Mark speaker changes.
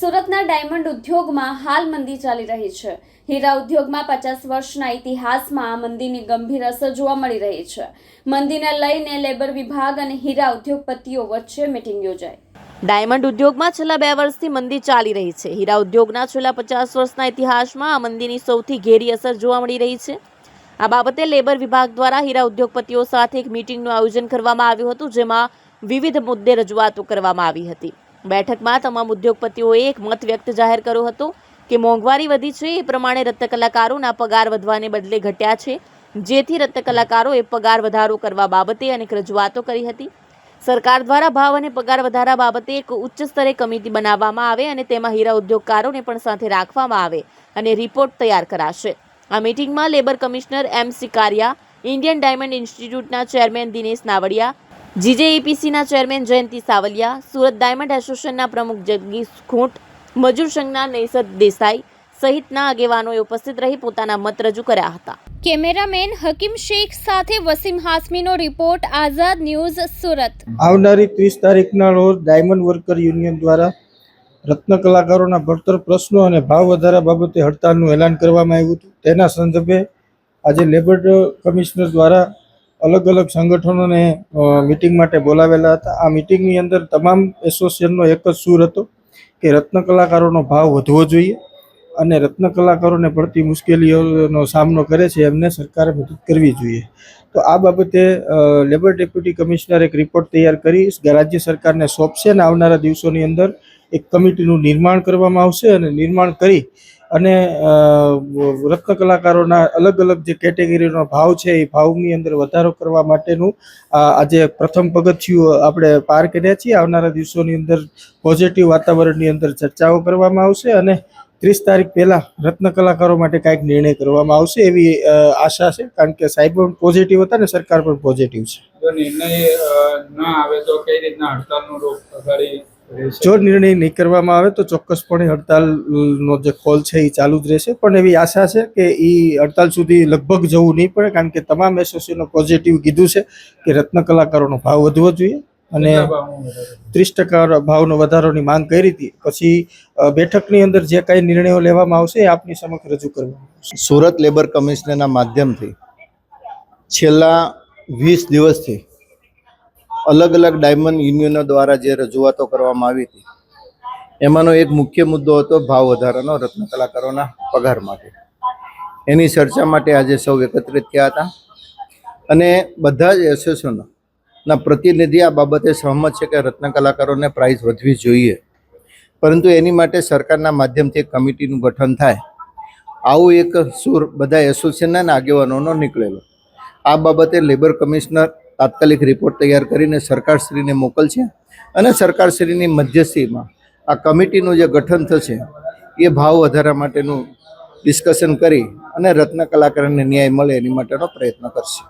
Speaker 1: સુરતના ડાયમંડ ઉદ્યોગમાં હાલ મંદી ચાલી રહી છે. હીરા ઉદ્યોગમાં પચાસ વર્ષના ઇતિહાસમાં આ મંદીની ગંભીર અસર જોવા મળી રહી છે. મંદીને લઈને લેબર વિભાગ અને હીરા ઉદ્યોગપતિઓ વચ્ચે મિટિંગ યોજાઈ.
Speaker 2: ડાયમંડ ઉદ્યોગમાં છેલ્લા બે વર્ષથી મંદી ચાલી રહી છે. હીરા ઉદ્યોગના છેલ્લા પચાસ વર્ષના ઇતિહાસમાં આ મંદીની સૌથી ઘેરી અસર જોવા મળી રહી છે. આ બાબતે લેબર વિભાગ દ્વારા હીરા ઉદ્યોગપતિઓ સાથે એક મિટિંગનું આયોજન કરવામાં આવ્યું હતું, જેમાં વિવિધ મુદ્દે રજૂઆતો કરવામાં આવી હતી. બેઠકમાં તમામ ઉદ્યોગપતિઓએ એક મત વ્યક્ત જાહેર કર્યો હતો કે મોંઘવારી વધી છે, એ પ્રમાણે રત્ન કલાકારોના પગાર વધવાને બદલે ઘટ્યા છે. જેથી રત્ન કલાકારોએ પગાર વધારો કરવા બાબતે અનેક રજૂઆતો કરી હતી. સરકાર દ્વારા ભાવ અને પગાર વધારા બાબતે એક ઉચ્ચ સ્તરે કમિટી બનાવવામાં આવે અને તેમાં હીરા ઉદ્યોગકારોને પણ સાથે રાખવામાં આવે અને રિપોર્ટ તૈયાર કરાશે. આ મિટિંગમાં labour commissioner M Sikaria, Indian diamond ઇન્સ્ટિટ્યૂટના chairman Dinesh Navadiya જીજેઈપીસીના ચેરમેન જયંતિ સાવલિયા સુરત ડાયમંડ એસોસિએશનના પ્રમુખ જગદીશ ખૂંટ મજૂર સંઘના નૈસદ દેસાઈ સહિતના આગેવાનોએ ઉપસ્થિત રહી પોતાના મત રજૂ કર્યા હતા.
Speaker 1: કેમેરામેન હકીમ શેખ સાથે વસીમ હાસમીનો રિપોર્ટ આઝાદ ન્યૂઝ સુરત.
Speaker 3: આવનારી ત્રીસ તારીખના રોજ ડાયમંડ વર્કર યુનિયન દ્વારા રત્ન કલાકારોના ભણતર પ્રશ્નો અને ભાવ વધારા બાબતે હડતાલનું એલાન કરવામાં આવ્યું હતું. તેના સંદર્ભે આજે લેબર કમિશનર દ્વારા અલગ અલગ સંગઠનોને મિટિંગ માટે બોલાવેલા હતા. આ મિટિંગની અંદર તમામ એસોસિએશનનો એક જ સૂર હતો કે રત્ન કલાકારોનો ભાવ વધવો જોઈએ અને રત્ન કલાકારોને પડતી મુશ્કેલીઓનો સામનો કરે છે એમને સરકારે મદદ કરવી જોઈએ. તો આ બાબતે લેબર ડેપ્યુટી કમિશનર એક રિપોર્ટ તૈયાર કરી રાજ્ય સરકારને સોંપશે અને આવનારા દિવસોની અંદર એક કમિટીનું નિર્માણ કરવામાં આવશે અને નિર્માણ કરી અને રત્ન કલાકારોના અલગ અલગ જે કેટેગરીનો ભાવ છે, એ ભાવની અંદર વધારો કરવા માટેનું આજે પ્રથમ પગથિયું આપણે પાર કર્યા છીએ. આવનારા દિવસોની અંદર પોઝિટિવ વાતાવરણની અંદર ચર્ચાઓ કરવામાં આવશે અને ત્રીસ તારીખ પહેલા રત્ન કલાકારો માટે કાંઈક નિર્ણય કરવામાં આવશે એવી આશા છે. કારણ કે સાહેબ પણ પોઝિટિવ હતા ને સરકાર પણ પોઝિટિવ છે.
Speaker 4: નિર્ણય ના આવે તો કઈ રીતના હડતાલનું અગાડી રહેશે
Speaker 3: જો નિર્ણય નહીં કરવામાં આવે તો ચોક્કસપણે હડતાલનો જે કોલ છે એ ચાલુ જ રહેશે. પણ એવી આશા છે કે એ હડતાલ સુધી લગભગ જવું નહીં પડે કારણ કે તમામ એસોસિએશનો પોઝિટિવ કીધું છે કે રત્ન કલાકારોનો ભાવ વધવો જોઈએ અને? ત્રીસ ટકા ભાવનો વધારોની માંગ કરી હતી. પછી બેઠકની અંદર જે કાંઈ નિર્ણયો લેવામાં આવશે એ આપની સમક્ષ રજૂ કરવામાં આવશે
Speaker 5: સુરત લેબર કમિશનરના માધ્યમથી છેલ્લા વીસ દિવસથી અલગ અલગ ડાયમંડ યુનિયનો દ્વારા જે રજૂઆતો કરવામાં આવી હતી, એમાંનો એક મુખ્ય મુદ્દો હતો ભાવ વધારાનો રત્ન કલાકારોના પગાર માટે. એની ચર્ચા માટે આજે સૌ એકત્રિત થયા હતા. અને બધા જ એસોસિએશનના પ્રતિનિધિ આ બાબતે સહમત છે કે રત્ન કલાકારોને પ્રાઇઝ વધવી જોઈએ. પરંતુ એની માટે સરકારના માધ્યમથી એક કમિટીનું ગઠન થાય. આવું એક સુર બધા એસોસિએશનના આગેવાનોનો નીકળેલો. આ બાબતે લેબર કમિશનર તાત્કાલિક રિપોર્ટ તૈયાર કરીને સરકારશ્રીને મોકલશે અને સરકારશ્રીની મધ્યસ્થીમાં આ કમિટીનું જે ગઠન થશે, એ ભાવ વધારા માટેનું ડિસ્કશન કરી અને રત્ન કલાકારને ન્યાય મળે એની માટેનો પ્રયત્ન કરશે.